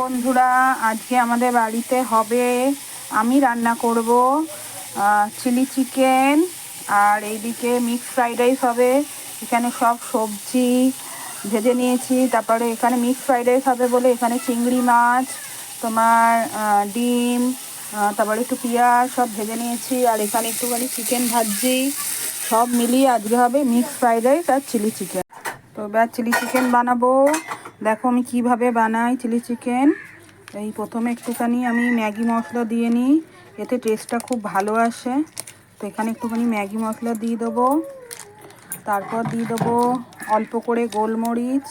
বন্ধুরা, আজকে আমাদের বাড়িতে হবে। আমি রান্না করব চিলি চিকেন, আর এইদিকে মিক্স ফ্রাইড রাইস হবে। এখানে সব সবজি ভেজে নিয়েছি। তারপরে এখানে মিক্স ফ্রাইড রাইস হবে বলে এখানে চিংড়ি মাছ, তোমার ডিম তারপরে একটু পেঁয়াজ সব ভেজে নিয়েছি। আর এখানে একটুখানি চিকেন ভাজি সব মিলিয়ে আজকে হবে মিক্স ফ্রাইড রাইস আর চিলি চিকেন। তো এবার চিলি চিকেন বানাবো। দেখো আমি কীভাবে বানাই চিলি চিকেন। এই প্রথমে একটুখানি আমি ম্যাগি মশলা দিয়ে নিই, এতে টেস্টটা খুব ভালো আসে। তো এখানে একটুখানি ম্যাগি মশলা দিয়ে দেবো। তারপর দিয়ে দেবো অল্প করে গোলমরিচ।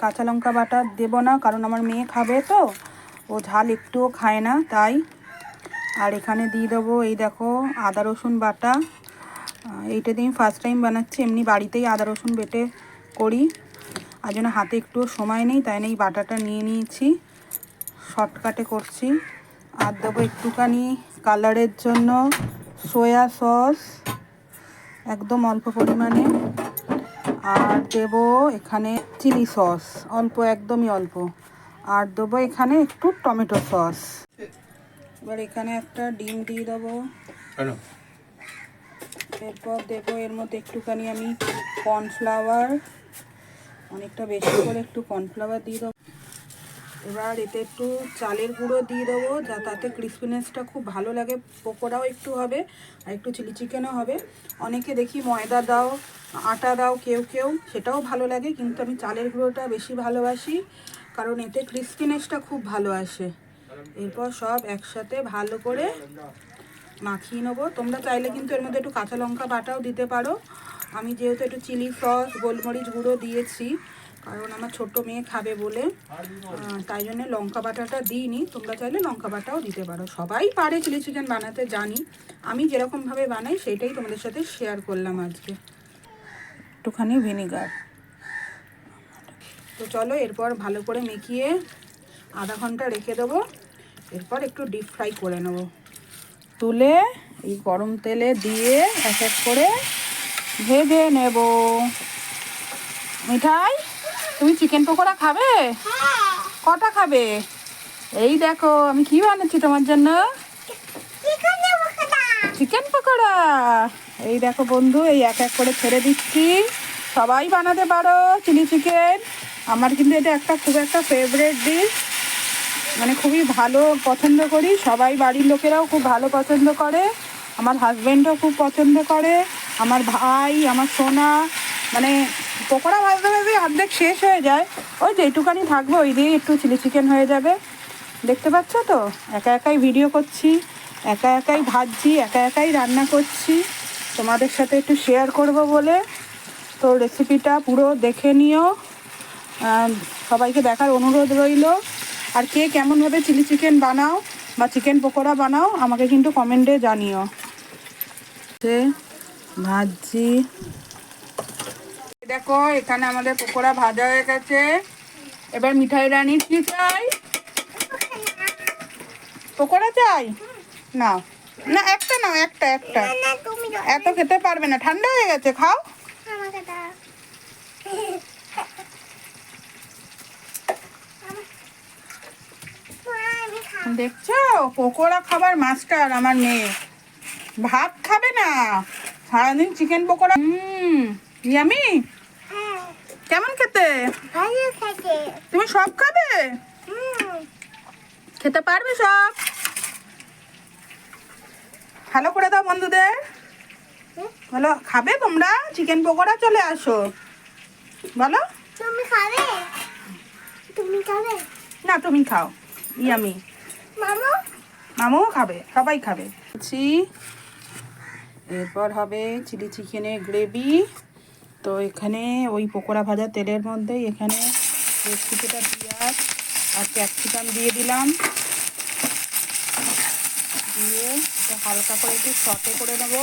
কাঁচা লঙ্কা বাটা দেবো না, কারণ আমার মেয়ে খাবে তো, ও ঝাল একটুও খায় না তাই। আর এখানে দিয়ে দেবো এই দেখো আদা রসুন বাটা। এইটা দিয়ে আমি ফার্স্ট টাইম বানাচ্ছি, এমনি বাড়িতেই আদা রসুন বেটে করি। আর জন্য হাতে একটু সময় নেই তাই না এই বাটাটা নিয়ে নিয়েছি শর্টকাটে করছি। আর দেবো একটুখানি কালারের জন্য সয়া সস একদম অল্প পরিমাণে। আর দেব এখানে চিলি সস অল্প একদমই অল্প। আর দেবো এখানে একটু টমেটো সস এবার এখানে একটা ডিম দিয়ে দেবো। এরপর দেবো এর মধ্যে একটুখানি আমি কর্নফ্লাওয়ার অনেকটা বেশি করে একটু কর্নফ্লাওয়ার দিয়ে দেবো। এবার এতে একটু চালের গুঁড়ো দিয়ে দেবো, যা তাতে ক্রিসপিনেসটা খুব ভালো লাগে, পকোড়াও একটু হবে, আর একটু চিলি চিকেনও হবে। অনেকে দেখি ময়দা দাও, আটা দাও, কেউ কেউ, সেটাও ভালো লাগে, কিন্তু আমি চালের গুঁড়োটা বেশি ভালোবাসি, কারণ এতে ক্রিসপিনেসটা খুব ভালো আসে। এরপর সব একসাথে ভালো করে মাখিয়ে নেব। তোমরা চাইলে কিন্তু এর মধ্যে একটু কাঁচা লঙ্কা বাটাও দিতে পারো। আমি যেহেতু একটু চিলি সস গোলমরিচ গুঁড়ো দিয়েছি, কারণ আমার ছোট মেয়ে খাবে বলে। তাই জন্য লঙ্কা বাটাটা দিইনি। তোমরা চাইলে লঙ্কা বাটাও দিতে পারো। সবাই পারে চিলি চিকেন বানাতে, জানি। আমি যেরকমভাবে বানাই, সেটাই তোমাদের সাথে শেয়ার করলাম আজকে। একটুখানি ভিনিগার। তো চলো, এরপর ভালো করে মেখিয়ে আধা ঘণ্টা রেখে দেবো। এরপর একটু ডিপ ফ্রাই করে নেব। তুলে এই গরম তেলে দিয়ে এক এক করে ভেজে নেব। মিঠাই তুমি চিকেন পকোড়া খাবে? কটা খাবে? এই দেখো আমি কি বানাচ্ছি তোমার জন্য? চিকেন পকোড়া। এই দেখো বন্ধু এই এক এক করে ছেড়ে দিচ্ছি। সবাই বানাতে পারো চিলি চিকেন। আমার কিন্তু এটা একটা খুব একটা ফেভারেট ডিশ মানে খুবই ভালো পছন্দ করি। সবাই বাড়ির লোকেরাও খুব ভালো পছন্দ করে। আমার হাজব্যান্ডও খুব পছন্দ করে। আমার ভাই, আমার সোনা মানে পকোড়া ভাজতে ভাজতে অর্ধেক শেষ হয়ে যায়। ওই যে যেটুকানি থাকবে, ওই দিয়ে একটু চিলি চিকেন হয়ে যাবে। দেখতে পাচ্ছ তো? একা একাই ভিডিও করছি, একা একাই ভাজছি, একা একাই রান্না করছি। তোমাদের সাথে একটু শেয়ার করব বলে। তো রেসিপিটা পুরো দেখে নিও। সবাইকে দেখার অনুরোধ রইল। আর কে কেমনভাবে চিলি চিকেন বানাও বা চিকেন পকোড়া বানাও, আমাকে কিন্তু কমেন্টে জানিও। ভাজি দেখো এখানে আমাদের পকোড়া ভাজা হয়ে গেছে। এবার মিঠাই রানী কি চাই পকোড়া চাই? না। না একটা নাও একটা একটা। এত খেতে পারবে না ঠান্ডা হয়ে গেছে খাও। দেখছ? পকোড়া খাবার মাস্টার আমার মেয়ে। ভাত খাবে না। সারাদিন চিকেন পকোড়া? হুম ইয়ামি? কেমন খেতে? তুমি সব খাবে? খেতে পারবে সব? ভালো করে দাও বন্ধুদের। বলো খাবে তোমরা? চিকেন পকোড়া চলে আসো। বলো। তুমি খাবে? তুমি খাবে? না তুমি খাও। ইয়ামি। মামা? মামাও খাবে সবাই খাবে। ছি এরপর হবে চিলি চিকেনের গ্রেভি। তো এখানে ওই পকোড়া ভাজা তেলের মধ্যে এখানে কিছুটা পেঁয়াজ আর ক্যাপসিকাম দিয়ে দিলাম। দিয়ে হালকা করে একটু সটে করে নেব।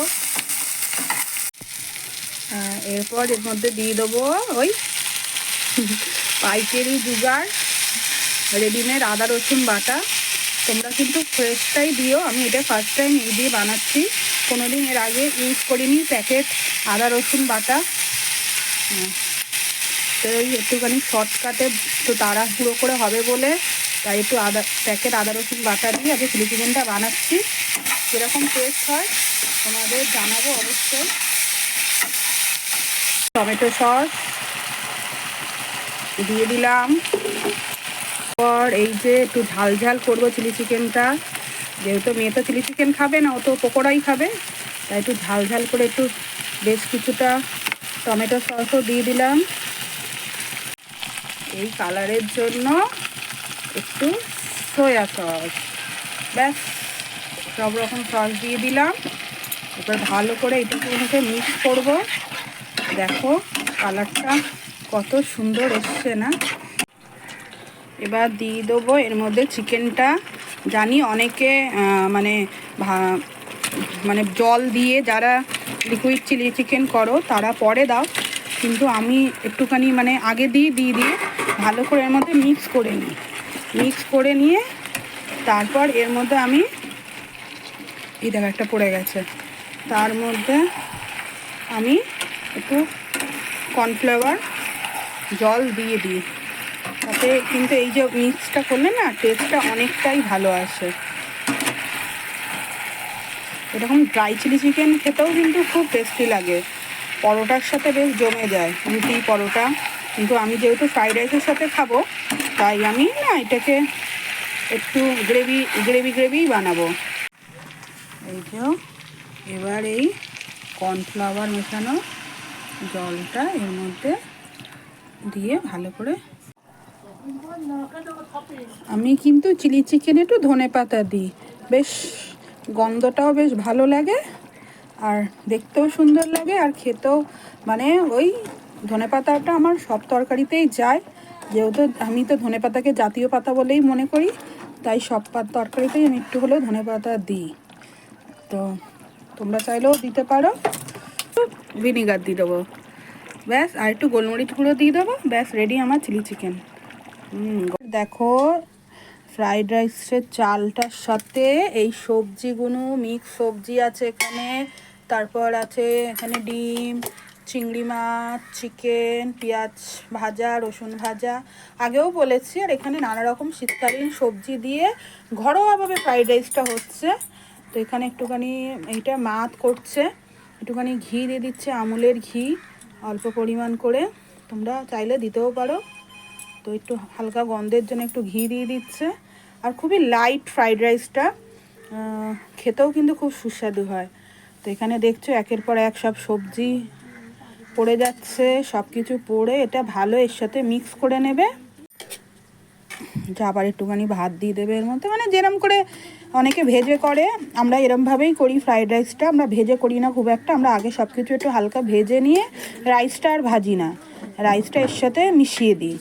এরপর এর মধ্যে দিয়ে দেবো ওই পাইকারি জুগার রেডিমেড আদা রসুন বাটা। তোমরা কিন্তু ফ্রেশটাই দিও। আমি এটা ফার্স্ট টাইম এই দিয়ে বানাচ্ছি। কোনোদিন এর আগে ইউজ করিনি, প্যাকেট, আদা, রসুন বাটা। হুম। তো তো এই একটুখানি শর্টকাটে একটু তাড়াহুড়ো করে হবে বলে, তাই একটু আদা, প্যাকেট, আদা, রসুন বাটা দিয়ে আগে চিলি চিকেনটা বানাচ্ছি। কীরকম টেস্ট হয়, তোমাদের জানাব অবশ্যই। টমেটো সস দিয়ে দিলাম। পর এই যে একটু ঝাল ঝাল করব চিলি চিকেনটা। যেহেতু মেয়ে তো চিলি চিকেন খাবে না, ও তো পকোড়াই খাবে, তাই একটু ঝাল ঝাল করে একটু বেশ কিছুটা টমেটো সসও দিয়ে দিলাম। এই কালারের জন্য একটু সয়া সস ব্যাস, সব রকম সস দিয়ে দিলাম। এবার ভালো করে এটুকুকে মিক্স করব। দেখো কালারটা কত সুন্দর এসছে না? এবার দিয়ে দেবো। এর মধ্যে চিকেনটা জানি অনেকে মানে মানে জল দিয়ে যারা লিকুইড চিলি চিকেন করো, তারা পরে দাও। কিন্তু আমি একটুখানি মানে আগে দিয়ে দিয়ে দিয়ে ভালো করে এর মধ্যে মিক্স করে নিই। মিক্স করে নিয়ে তারপর এর মধ্যে আমি, এই দেখা একটা পড়ে গেছে। তার মধ্যে আমি একটু কর্নফ্লাওয়ার জল দিয়ে দিই। তাতে কিন্তু এই যে মিক্সটা করলে না টেস্টটা অনেকটাই ভালো আসে। এরকম ড্রাই চিলি চিকেন খেতেও কিন্তু খুব টেস্টি লাগে। পরোটার সাথে বেশ জমে যায় রুটি পরোটা। কিন্তু আমি যেহেতু ফ্রাইড রাইসের সাথে খাব, তাই আমি না এটাকে একটু গ্রেভি গ্রেভি গ্রেভিই বানাবো। এই যে এবার এই কর্নফ্লাওয়ার মেশানো জলটা এর মধ্যে দিয়ে ভালো করে আমি কিন্তু চিলি চিকেন একটু ধনে পাতা দিই। বেশ গন্ধটাও বেশ ভালো লাগে আর দেখতেও সুন্দর লাগে আর খেতেও মানে ওই ধনে পাতাটা আমার সব তরকারিতেই যায়। যেহেতু আমি তো ধনে পাতাকে জাতীয় পাতা বলেই মনে করি, তাই সব তরকারিতেই আমি একটু হলেও ধনে পাতা দিই। তো তোমরা চাইলেও দিতে পারো। ভিনিগার দিয়ে দেবো। ব্যাস, আর একটু গোলমরিচ গুঁড়ো দিয়ে দেবো। ব্যাস রেডি আমার চিলি চিকেন। দেখো ফ্রাইড রাইসের চালটার সাথে এই সবজিগুলো মিক্স সবজি আছে এখানে। তারপর আছে এখানে ডিম, চিংড়ি মাছ চিকেন পেঁয়াজ ভাজা, রসুন ভাজা। আগেও বলেছি, আর এখানে নানা রকম শীতকালীন সবজি দিয়ে ঘরোয়াভাবে ফ্রাইড রাইসটা হচ্ছে। তো এখানে একটুখানি এইটা মাত করছে। একটুখানি ঘি দিয়ে দিচ্ছে, আমুলের ঘি, অল্প পরিমাণ করে। তোমরা চাইলে দিতেও পারো। তো একটু হালকা গন্ধের জন্য একটু ঘি দিয়ে দিচ্ছে। আর খুবই লাইট ফ্রাইড রাইসটা খেতেও কিন্তু খুব সুস্বাদু হয়। তো এখানে দেখছ একের পর এক সব সবজি পড়ে যাচ্ছে সব কিছু পড়ে, এটা ভালো, এর সাথে মিক্স করে নেবে। যা আবার একটুখানি ভাত দিয়ে দেবে এর মধ্যে। মানে যেরম করে অনেকে ভেজে করে, আমরা এরমভাবেই করি ফ্রাইড রাইসটা আমরা ভেজে করি না খুব একটা, আমরা আগে সব কিছু একটু হালকা ভেজে নিয়ে রাইসটা আর ভাজি না। রাইসটা এর সাথে মিশিয়ে দিই।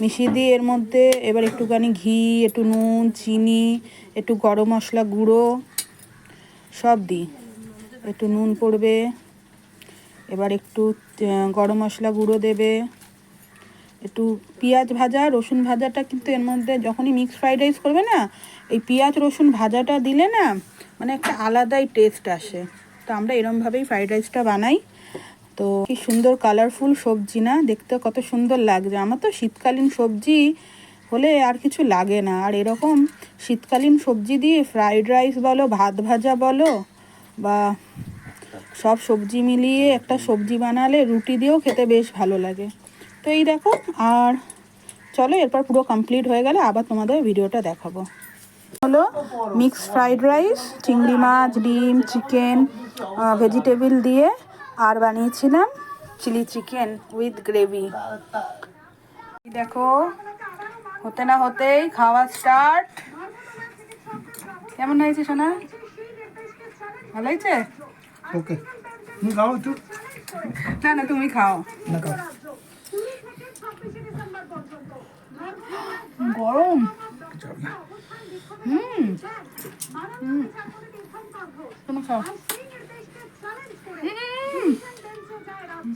মিশিয়ে দিয়ে এর মধ্যে এবার একটুখানি ঘি, একটু নুন, চিনি, একটু গরম মশলা গুঁড়ো, সব দিই। একটু নুন পড়বে, এবার একটু গরম মশলা গুঁড়ো দেবে। একটু পেঁয়াজ ভাজা, রসুন ভাজাটা কিন্তু এর মধ্যে যখনই মিক্স ফ্রাইড রাইস করবে না, এই পেঁয়াজ, রসুন ভাজাটা দিলে না মানে একটা আলাদাই টেস্ট আসে। তো আমরা এরমভাবেই ফ্রাইড রাইসটা বানাই। তো কি সুন্দর কালারফুল সবজি না? দেখতে কত সুন্দর লাগছে। আমার তো শীতকালীন সবজি হলে আর কিছু লাগে না। আর এরকম শীতকালীন সবজি দিয়ে ফ্রাইড রাইস বলো, ভাত ভাজা বলো, বা সব সবজি মিলিয়ে একটা সবজি বানালে রুটি দিয়েও খেতে বেশ ভালো লাগে। তো এই দেখো, আর চলো এরপর পুরো কমপ্লিট হয়ে গেলে আবার তোমাদের ভিডিওটা দেখাবো। হলো মিক্স ফ্রাইড রাইস চিংড়ি মাছ, ডিম চিকেন ভেজিটেবিল দিয়ে আর বানিয়েছিলাম চিলি চিকেন উইথ গ্রেভি। দেখো হতে না হতেই খাওয়া স্টার্ট। কেমন হয়েছে সোনা? ভালো হয়েছে? ওকে তুমি খাও একটু। না না তুমি খাও। না খাও। গরম। হুম। হুম। তুমি খাও। হুম